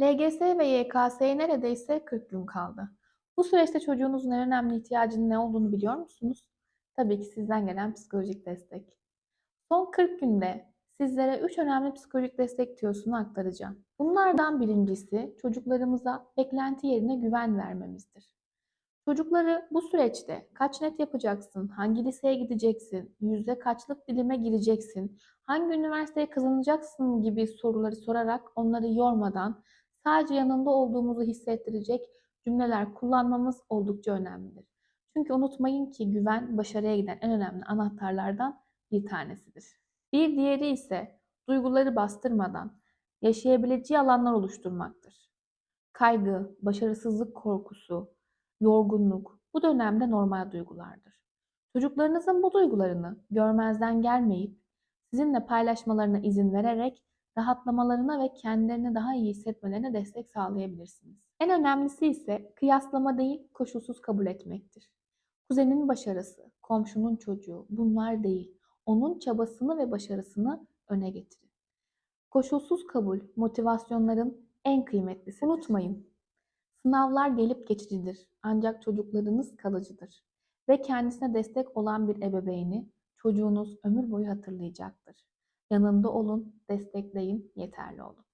LGS ve YKS'ye neredeyse 40 gün kaldı. Bu süreçte çocuğunuzun en önemli ihtiyacının ne olduğunu biliyor musunuz? Tabii ki sizden gelen psikolojik destek. Son 40 günde sizlere 3 önemli psikolojik destek tüyosunu aktaracağım. Bunlardan birincisi çocuklarımıza beklenti yerine güven vermemizdir. Çocukları bu süreçte kaç net yapacaksın, hangi liseye gideceksin, yüzde kaçlık dilime gireceksin, hangi üniversiteye kazanacaksın gibi soruları sorarak onları yormadan sadece yanında olduğumuzu hissettirecek cümleler kullanmamız oldukça önemlidir. Çünkü unutmayın ki güven başarıya giden en önemli anahtarlardan bir tanesidir. Bir diğeri ise duyguları bastırmadan yaşayabileceği alanlar oluşturmaktır. Kaygı, başarısızlık korkusu, yorgunluk bu dönemde normal duygulardır. Çocuklarınızın bu duygularını görmezden gelmeyip sizinle paylaşmalarına izin vererek rahatlamalarına ve kendilerini daha iyi hissetmelerine destek sağlayabilirsiniz. En önemlisi ise kıyaslama değil, koşulsuz kabul etmektir. Kuzenin başarısı, komşunun çocuğu bunlar değil, onun çabasını ve başarısını öne getirin. Koşulsuz kabul, motivasyonların en kıymetlisi. Unutmayın, sınavlar gelip geçicidir ancak çocuklarınız kalıcıdır. Ve kendisine destek olan bir ebeveyni çocuğunuz ömür boyu hatırlayacaktır. Yanında olun, destekleyin, yeterli olun.